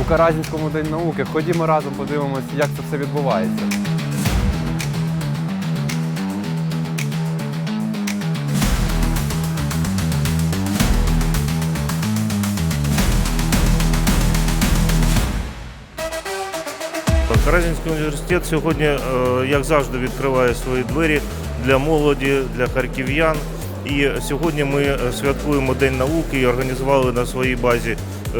у Каразінському день науки. Ходімо разом, подивимось, як це все відбувається. Каразінський університет сьогодні, е, як завжди, відкриває свої двері для молоді, для харків'ян. І сьогодні ми е, святкуємо День науки і організували на своїй базі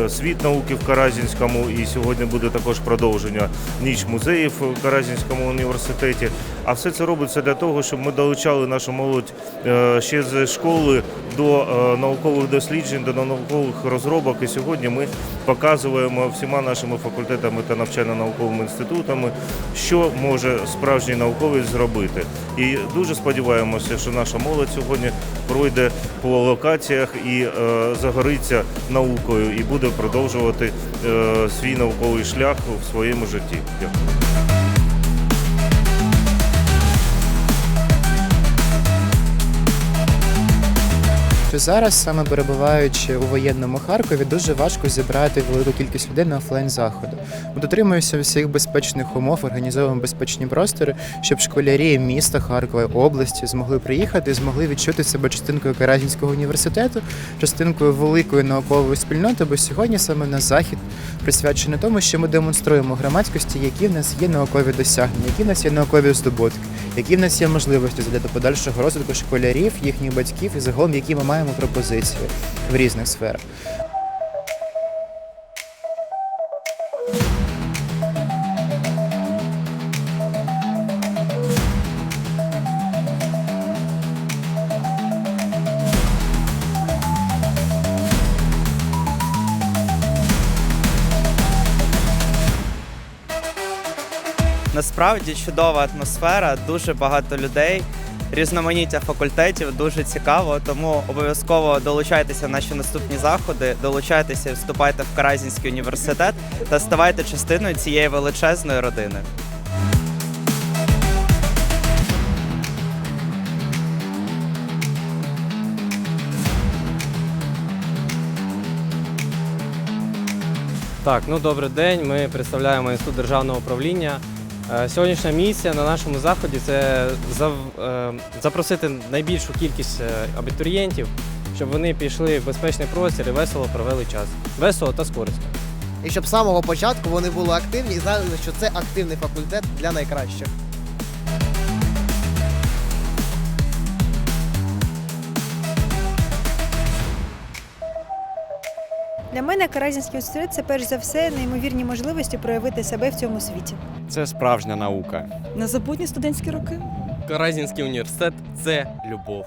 світ науки в Каразінському. І сьогодні буде також продовження ніч музеїв в Каразінському університеті. А все це робиться для того, щоб ми долучали нашу молодь е, ще з школи до е, наукових досліджень, до наукових розробок. І сьогодні ми показуємо всіма нашими факультетами та навчально-науковими інститутами, що може справжній науковець зробити. І дуже сподіваємося, що наша молодь сьогодні пройде по локаціях і е, загориться наукою і буде продовжувати е, свій науковий шлях в своєму житті. Дякую. Що зараз, саме перебуваючи у воєнному Харкові, дуже важко зібрати велику кількість людей на офлайн заходу. Дотримуємося всіх безпечних умов, організовуємо безпечні простори, щоб школярі міста Харкова області змогли приїхати, змогли відчути себе частинкою Каразінського університету, частинкою великої наукової спільноти. Бо сьогодні саме на захід присвячений тому, що ми демонструємо громадськості, які в нас є наукові досягнення, які в нас є наукові здобутки, які в нас є можливості для подальшого розвитку школярів, їхніх батьків і загалом, які ми маємо пропозиції в різних сферах. Насправді чудова атмосфера, дуже багато людей, різноманіття факультетів, дуже цікаво. Тому обов'язково долучайтеся в наші наступні заходи, долучайтеся, вступайте в Каразінський університет та ставайте частиною цієї величезної родини. Так, ну добрий день. Ми представляємо інститут державного управління. Е, Сьогоднішня місія на нашому заході це е, запросити найбільшу кількість е, абітурієнтів, щоб вони пішли в безпечний простір і весело провели час. Весело та з корисно. І щоб з самого початку вони були активні і знали, що це активний факультет для найкращих. Для мене Каразінський університет це перш за все неймовірні можливості проявити себе в цьому світі. Це справжня наука. Незабутні студентські роки. Каразінський університет це любов.